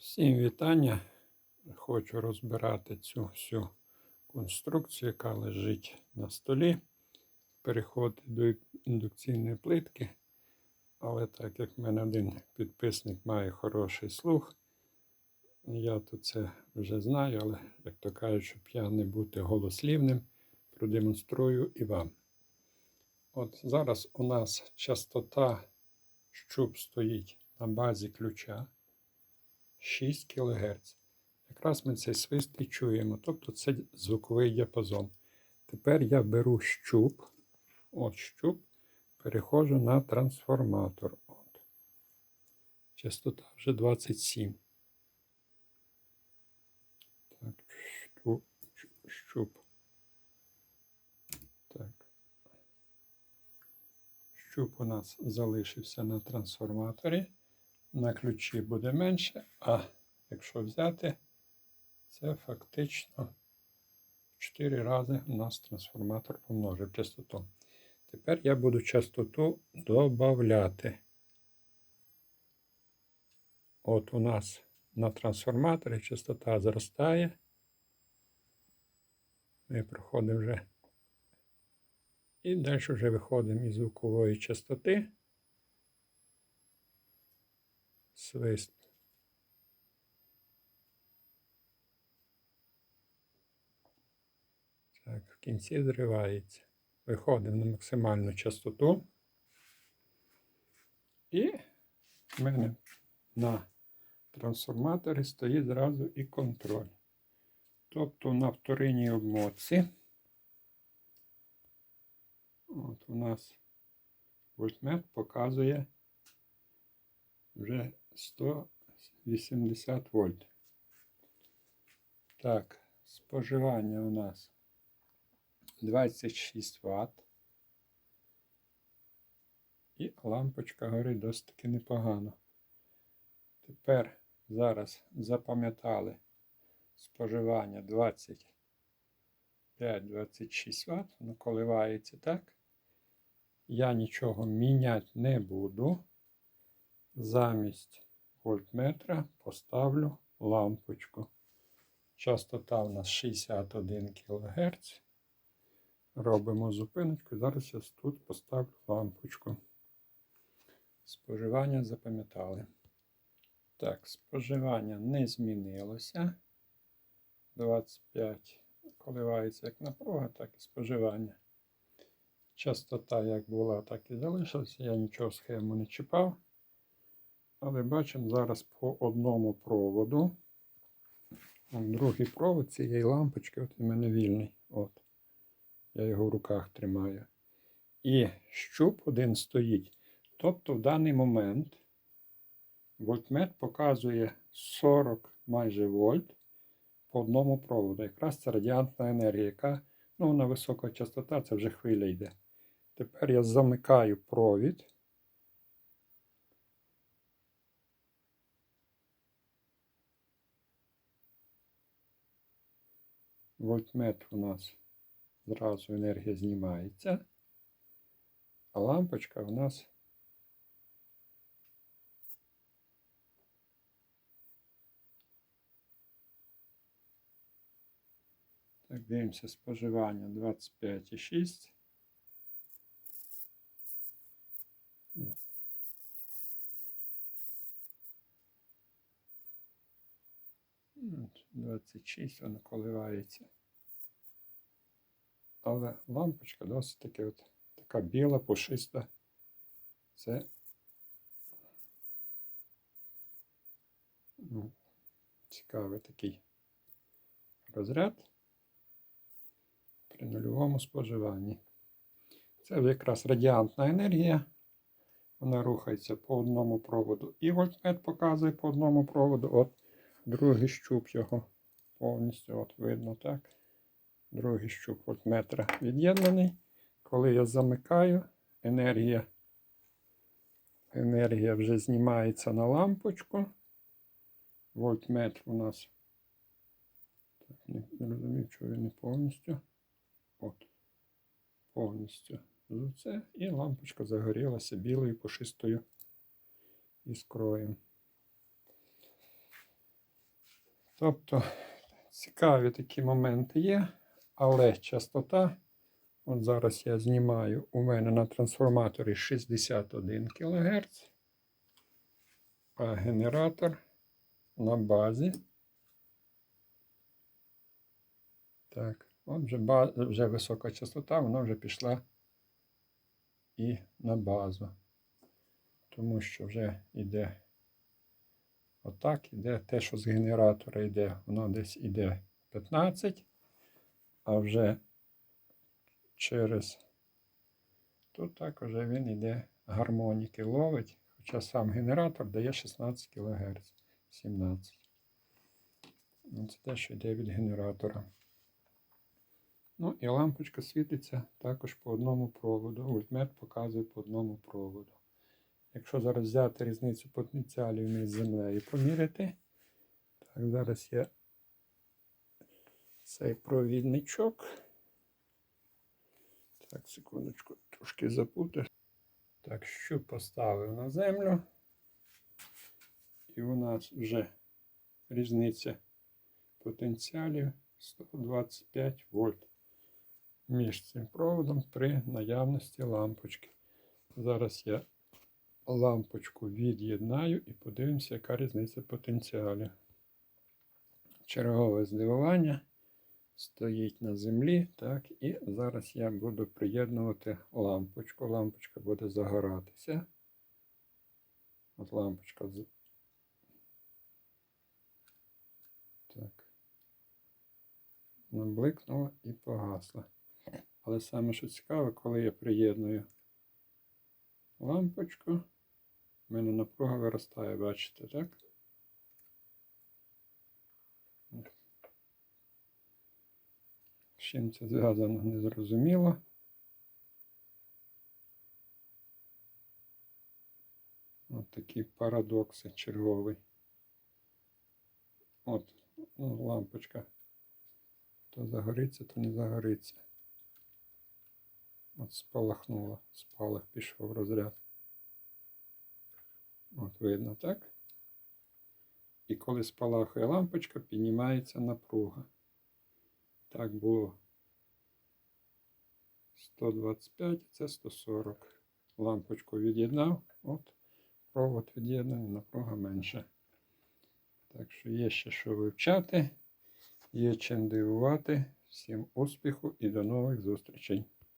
Всім вітання. Хочу розбирати цю всю конструкцію, яка лежить на столі. Переходить до індукційної плитки. Але так як в мене один підписник має хороший слух, я то це вже знаю, але, як то кажуть, щоб я не бути голослівним, продемонструю і вам. От зараз у нас частота щуп стоїть на базі ключа. 6 кГц. Якраз ми цей свист і чуємо. Тобто це звуковий діапазон. Тепер я беру щуп. От щуп, переходжу на трансформатор. От. Частота вже 27. Так, щуп. щуп. Так. Щуп у нас залишився на трансформаторі на ключі буде менше, а якщо взяти, це фактично 4 рази у нас трансформатор помножив частоту. Тепер я буду частоту додати. От у нас на трансформаторі частота зростає. Ми проходимо вже. І далі вже виходимо із звукової частоти. Свист. Так, в кінці зривається. Виходимо на максимальну частоту. І в мене на трансформаторі стоїть зразу і контроль. Тобто на вторинній обмотці от у нас вольтмет показує вже 180 вольт. Так, споживання у нас 26 Вт. І лампочка горить досить таки непогано. Тепер зараз запам'ятали споживання 25-26 Вт, воно коливається так. Я нічого міняти не буду. Замість вольтметра поставлю лампочку. Частота у нас 61 кГц. Робимо зупиночку. Зараз я тут поставлю лампочку. Споживання запам'ятали. Так, споживання не змінилося. 25 коливається як напруга, так і споживання. Частота як була, так і залишилася. Я нічого схему не чіпав. Але бачимо зараз по одному проводу. Другий провод цієї лампочки от у мене вільний. От. Я його в руках тримаю. І щуп один стоїть. Тобто в даний момент вольтмет показує 40 майже вольт по одному проводу. Якраз це радіантна енергія, яка ну, вона висока частота, це вже хвиля йде. Тепер я замикаю провід. Вольтметр у нас зразу енергія знімається, а лампочка у нас Так, дивимося споживання 25,6. От, 26 воно коливається. Але лампочка досить таки от така біла, пушиста. Це ну, цікавий такий розряд при нульовому споживанні. Це якраз радіантна енергія. Вона рухається по одному проводу. І вольтмет показує по одному проводу. От другий щуп його повністю от видно так. Другий щуп вольтметра від'єднаний. Коли я замикаю, енергія енергія вже знімається на лампочку. Вольтметр у нас. Так, не, не розумію, чого він не повністю. От. Повністю це. І лампочка загорілася білою пушистою іскрою. Тобто цікаві такі моменти є, але частота, от зараз я знімаю у мене на трансформаторі 61 кГц, а генератор на базі. Так, от вже, ба- вже висока частота, вона вже пішла і на базу. Тому що вже йде отак, іде те, що з генератора йде, воно десь іде 15, а вже через тут так вже він іде гармоніки ловить, хоча сам генератор дає 16 кГц, 17. Ну, Це те, що йде від генератора. Ну і лампочка світиться також по одному проводу. Ультмет показує по одному проводу. Якщо зараз взяти різницю потенціалів між землею і поміряти, так, зараз я цей провідничок. Так, секундочку, трошки запутав. Так, що поставив на землю. І у нас вже різниця потенціалів 125 вольт між цим проводом при наявності лампочки. Зараз я лампочку від'єднаю і подивимося, яка різниця потенціалів. Чергове здивування стоїть на землі. Так, і зараз я буду приєднувати лампочку. Лампочка буде загоратися. От лампочка. Так. Вона бликнула і погасла. Але саме що цікаве, коли я приєдную лампочку, в мене напруга виростає, бачите, так? З чим це зв'язано, незрозуміло. От такі парадокси черговий. От, ну, лампочка. То загориться, то не загориться. От спалахнуло, спалах пішов розряд. От видно, так? І коли спалахує лампочка, піднімається напруга. Так було 125, це 140. Лампочку від'єднав, от провод від'єднаний, напруга менша. Так що є ще що вивчати, є чим дивувати. Всім успіху і до нових зустрічей.